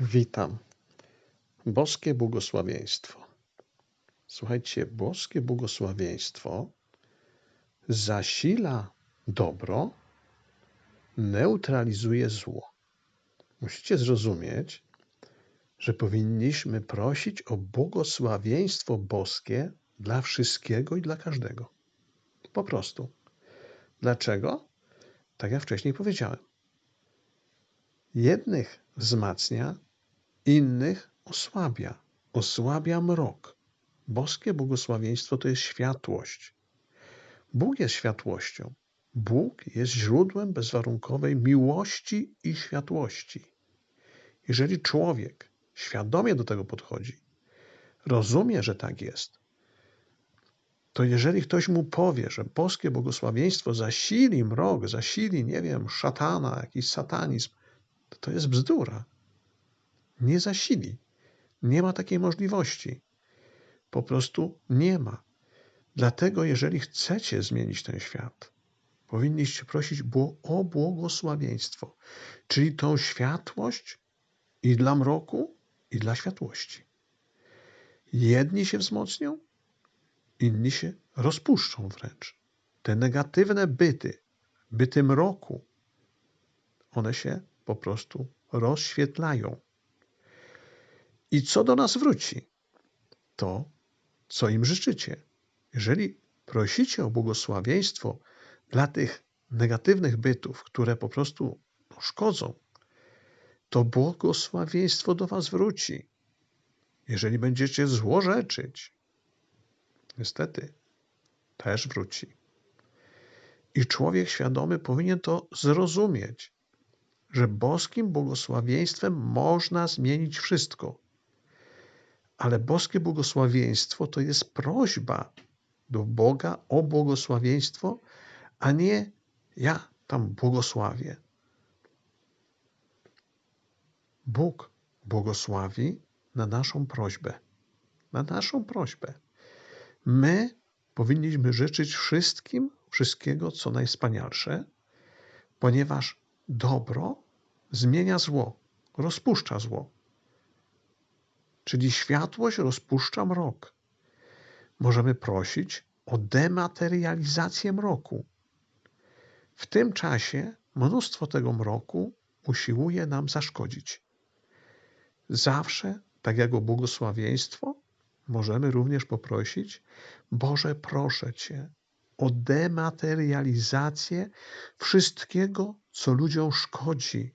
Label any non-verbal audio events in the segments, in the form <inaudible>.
Witam. Boskie błogosławieństwo. Słuchajcie, boskie błogosławieństwo zasila dobro, neutralizuje zło. Musicie zrozumieć, że powinniśmy prosić o błogosławieństwo boskie dla wszystkiego i dla każdego. Po prostu. Dlaczego? Tak jak wcześniej powiedziałem. Jednych wzmacnia, innych osłabia. Osłabia mrok. Boskie błogosławieństwo to jest światłość. Bóg jest światłością. Bóg jest źródłem bezwarunkowej miłości i światłości. Jeżeli człowiek świadomie do tego podchodzi, rozumie, że tak jest, to jeżeli ktoś mu powie, że boskie błogosławieństwo zasili mrok, zasili, nie wiem, szatana, jakiś satanizm, to to jest bzdura. Nie zasili. Nie ma takiej możliwości. Po prostu nie ma. Dlatego, jeżeli chcecie zmienić ten świat, powinniście prosić o błogosławieństwo, czyli tą światłość i dla mroku, i dla światłości. Jedni się wzmocnią, inni się rozpuszczą wręcz. Te negatywne byty, byty mroku, one się po prostu rozświetlają. I co do nas wróci? To, co im życzycie. Jeżeli prosicie o błogosławieństwo dla tych negatywnych bytów, które po prostu szkodzą, to błogosławieństwo do Was wróci. Jeżeli będziecie złorzeczyć, niestety też wróci. I człowiek świadomy powinien to zrozumieć, że boskim błogosławieństwem można zmienić wszystko. Ale boskie błogosławieństwo to jest prośba do Boga o błogosławieństwo, a nie ja tam błogosławię. Bóg błogosławi na naszą prośbę. Na naszą prośbę. My powinniśmy życzyć wszystkim wszystkiego, co najwspanialsze, ponieważ dobro zmienia zło, rozpuszcza zło. Czyli światłość rozpuszcza mrok. Możemy prosić o dematerializację mroku. W tym czasie mnóstwo tego mroku usiłuje nam zaszkodzić. Zawsze, tak jak o błogosławieństwo, możemy również poprosić: Boże, proszę Cię o dematerializację wszystkiego, co ludziom szkodzi,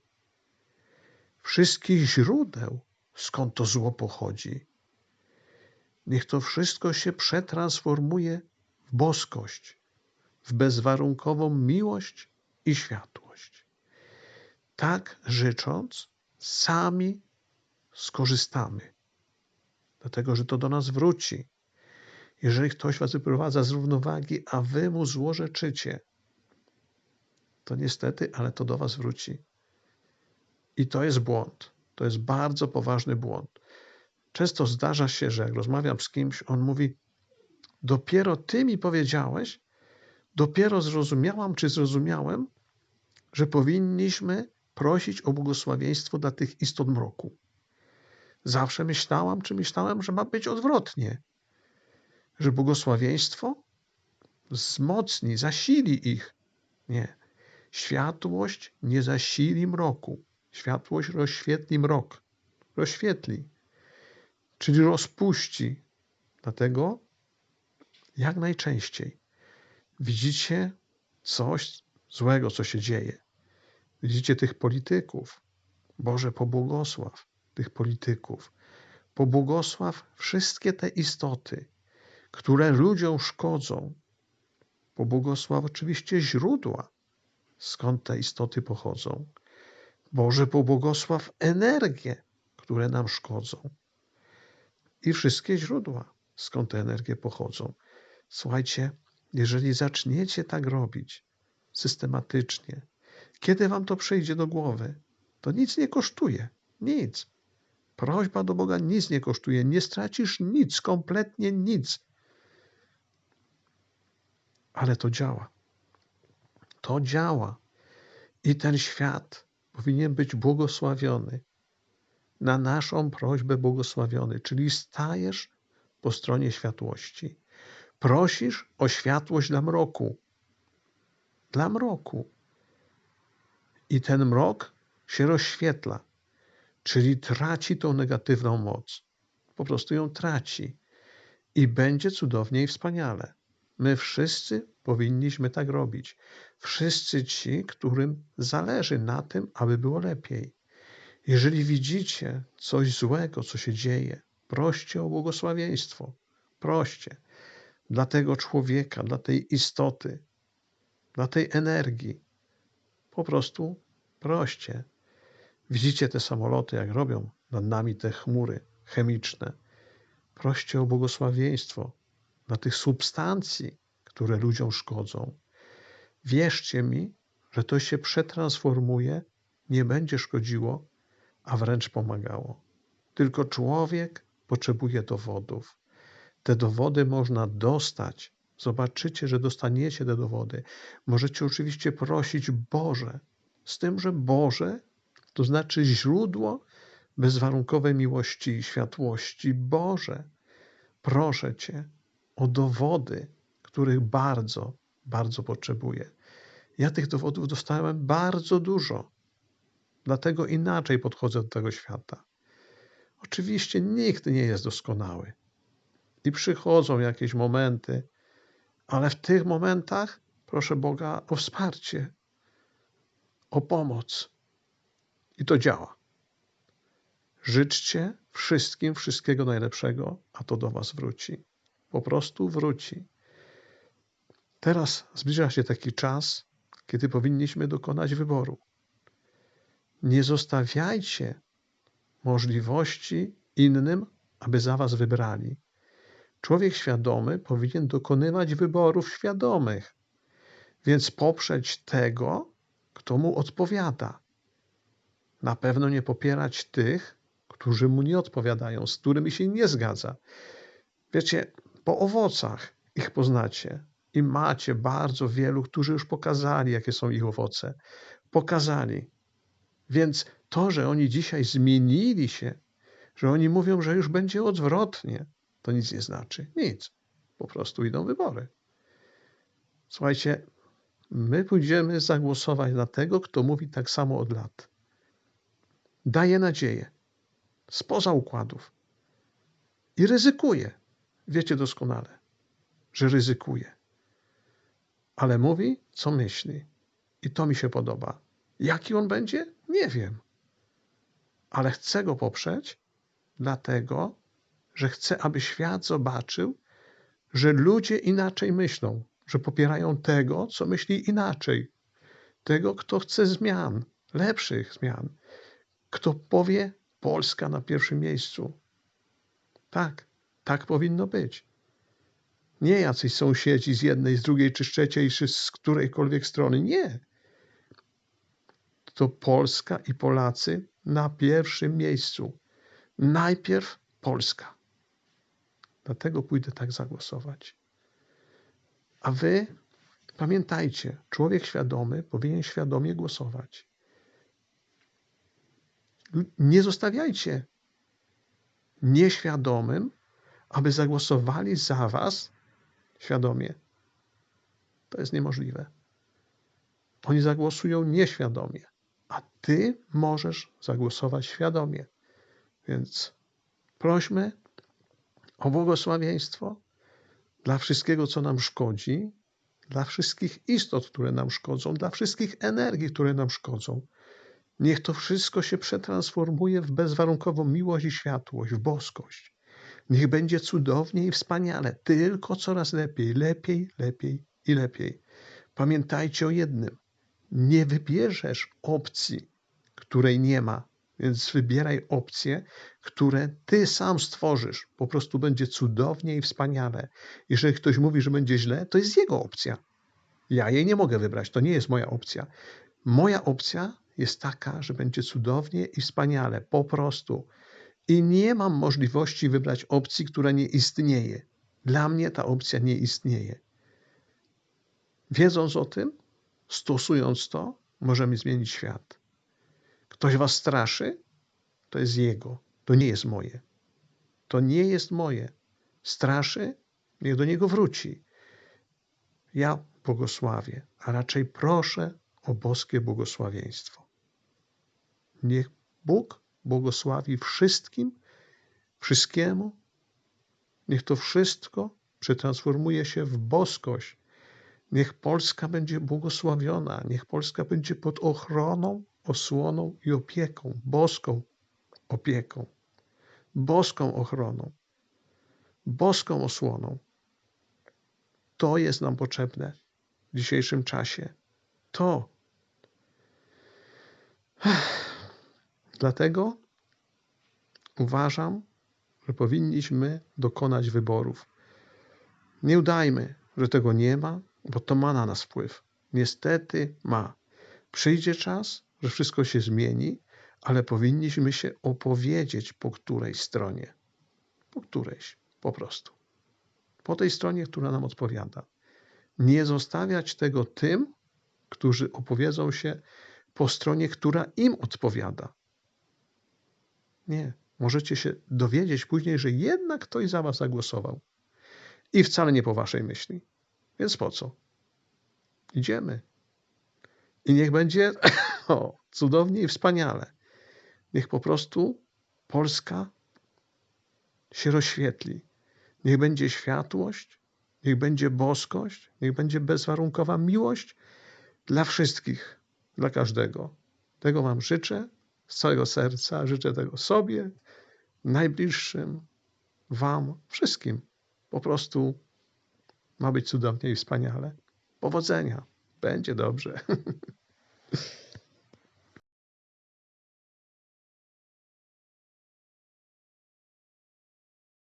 wszystkich źródeł, skąd to zło pochodzi. Niech to wszystko się przetransformuje w boskość, w bezwarunkową miłość i światłość. Tak życząc, sami skorzystamy, dlatego że to do nas wróci. Jeżeli ktoś was wyprowadza z równowagi, a wy mu złorzeczycie, to niestety, ale to do was wróci. I to jest błąd. To jest bardzo poważny błąd. Często zdarza się, że jak rozmawiam z kimś, on mówi: Dopiero ty mi powiedziałeś, dopiero zrozumiałam, czy zrozumiałem, że powinniśmy prosić o błogosławieństwo dla tych istot mroku. Zawsze myślałam, czy myślałem, że ma być odwrotnie, że błogosławieństwo wzmocni, zasili ich. Nie. Światłość nie zasili mroku. Światłość rozświetli mrok. Rozświetli. Czyli rozpuści. Dlatego jak najczęściej widzicie coś złego, co się dzieje. Widzicie tych polityków. Boże, pobłogosław tych polityków. Pobłogosław wszystkie te istoty, które ludziom szkodzą. Pobłogosław oczywiście źródła, skąd te istoty pochodzą. Boże, pobłogosław energię, które nam szkodzą. I wszystkie źródła, skąd te energie pochodzą. Słuchajcie, jeżeli zaczniecie tak robić systematycznie, kiedy wam to przyjdzie do głowy, to nic nie kosztuje. Nic. Prośba do Boga nic nie kosztuje. Nie stracisz nic, kompletnie nic. Ale to działa. To działa. I ten świat powinien być błogosławiony. na naszą prośbę błogosławiony, czyli stajesz po stronie światłości. Prosisz o światłość dla mroku. Dla mroku. I ten mrok się rozświetla, czyli traci tą negatywną moc. Po prostu ją traci. I będzie cudownie i wspaniale. My wszyscy powinniśmy tak robić. Wszyscy ci, którym zależy na tym, aby było lepiej. Jeżeli widzicie coś złego, co się dzieje, proście o błogosławieństwo. Proście. Dla tego człowieka, dla tej istoty, dla tej energii. Po prostu proście. Widzicie te samoloty, jak robią nad nami te chmury chemiczne. Proście o błogosławieństwo dla tych substancji, które ludziom szkodzą. Wierzcie mi, że to się przetransformuje, nie będzie szkodziło, a wręcz pomagało. Tylko człowiek potrzebuje dowodów. Te dowody można dostać. Zobaczycie, że dostaniecie te dowody. Możecie oczywiście prosić Boże, z tym, że Boże to znaczy źródło bezwarunkowej miłości i światłości. Boże, proszę Cię o dowody, których bardzo, bardzo potrzebuję. Ja tych dowodów dostałem bardzo dużo. Dlatego inaczej podchodzę do tego świata. Oczywiście nikt nie jest doskonały. I przychodzą jakieś momenty, ale w tych momentach proszę Boga o wsparcie, o pomoc. I to działa. Życzcie wszystkim wszystkiego najlepszego, a to do Was wróci. Po prostu wróci. Teraz zbliża się taki czas, kiedy powinniśmy dokonać wyboru. Nie zostawiajcie możliwości innym, aby za Was wybrali. Człowiek świadomy powinien dokonywać wyborów świadomych, więc poprzeć tego, kto mu odpowiada. Na pewno nie popierać tych, którzy mu nie odpowiadają, z którymi się nie zgadza. Wiecie, po owocach ich poznacie i macie bardzo wielu, którzy już pokazali, jakie są ich owoce. Pokazali. Więc to, że oni dzisiaj zmienili się, że oni mówią, że już będzie odwrotnie, to nic nie znaczy. Nic. Po prostu idą wybory. Słuchajcie, my pójdziemy zagłosować na tego, kto mówi tak samo od lat. Daje nadzieję. Spoza układów. I ryzykuje. Wiecie doskonale, że ryzykuje. Ale mówi, co myśli. I to mi się podoba. Jaki on będzie? Nie wiem. Ale chcę go poprzeć, dlatego, że chcę, aby świat zobaczył, że ludzie inaczej myślą, że popierają tego, co myśli inaczej. Tego, kto chce zmian, lepszych zmian. Kto powie Polska na pierwszym miejscu. Tak, tak powinno być. Nie jacyś sąsiedzi z jednej, z drugiej, czy z trzeciej, czy z którejkolwiek strony. Nie. To Polska i Polacy na pierwszym miejscu. Najpierw Polska. Dlatego pójdę tak zagłosować. A wy pamiętajcie, człowiek świadomy powinien świadomie głosować. Nie zostawiajcie nieświadomym, aby zagłosowali za was świadomie. To jest niemożliwe. Oni zagłosują nieświadomie, a ty możesz zagłosować świadomie. Więc prośmy o błogosławieństwo dla wszystkiego, co nam szkodzi, dla wszystkich istot, które nam szkodzą, dla wszystkich energii, które nam szkodzą. Niech to wszystko się przetransformuje w bezwarunkową miłość i światłość, w boskość. Niech będzie cudownie i wspaniale, tylko coraz lepiej, lepiej, lepiej i lepiej. Pamiętajcie o jednym: nie wybierzesz opcji, której nie ma, więc wybieraj opcje, które ty sam stworzysz. Po prostu będzie cudownie i wspaniale. Jeżeli ktoś mówi, że będzie źle, to jest jego opcja. Ja jej nie mogę wybrać, to nie jest moja opcja. Moja opcja jest taka, że będzie cudownie i wspaniale, po prostu. I nie mam możliwości wybrać opcji, która nie istnieje. Dla mnie ta opcja nie istnieje. Wiedząc o tym, stosując to, możemy zmienić świat. Ktoś was straszy? to jest Jego, to nie jest moje. To nie jest moje. Straszy, niech do Niego wróci. Ja błogosławię, a raczej proszę o boskie błogosławieństwo. Niech Bóg błogosławi wszystkim, wszystkiemu. Niech to wszystko przetransformuje się w boskość. Niech Polska będzie błogosławiona, niech Polska będzie pod ochroną, osłoną i opieką, boską opieką, boską ochroną, boską osłoną. To jest nam potrzebne w dzisiejszym czasie. To. Dlatego uważam, że powinniśmy dokonać wyborów. Nie udajmy, że tego nie ma, bo to ma na nas wpływ. Niestety ma. Przyjdzie czas, że wszystko się zmieni, ale powinniśmy się opowiedzieć po której stronie. Po którejś, po prostu. Po tej stronie, która nam odpowiada. Nie zostawiać tego tym, którzy opowiedzą się po stronie, która im odpowiada. Nie. Możecie się dowiedzieć później, że jednak ktoś za was zagłosował. I wcale nie po waszej myśli. Więc po co? Idziemy. I niech będzie <coughs> o, cudownie i wspaniale. Niech po prostu Polska się rozświetli. Niech będzie światłość, niech będzie boskość, niech będzie bezwarunkowa miłość dla wszystkich, dla każdego. Tego Wam życzę z całego serca. Życzę tego sobie, najbliższym, Wam, wszystkim. Po prostu ma być cudownie i wspaniale. Powodzenia. Będzie dobrze. <laughs>